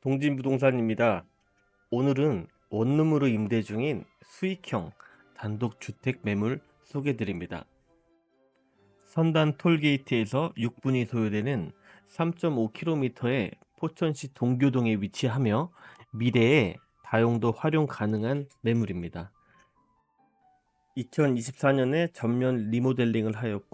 동진부동산입니다. 오늘은 원룸으로 임대 중인 수익형 단독주택 매물 소개드립니다. 선단 톨게이트에서 6분이 소요되는 3.5km의 포천시 동교동에 위치하며 미래에 다용도 활용 가능한 매물입니다. 2024년에 전면 리모델링을 하였고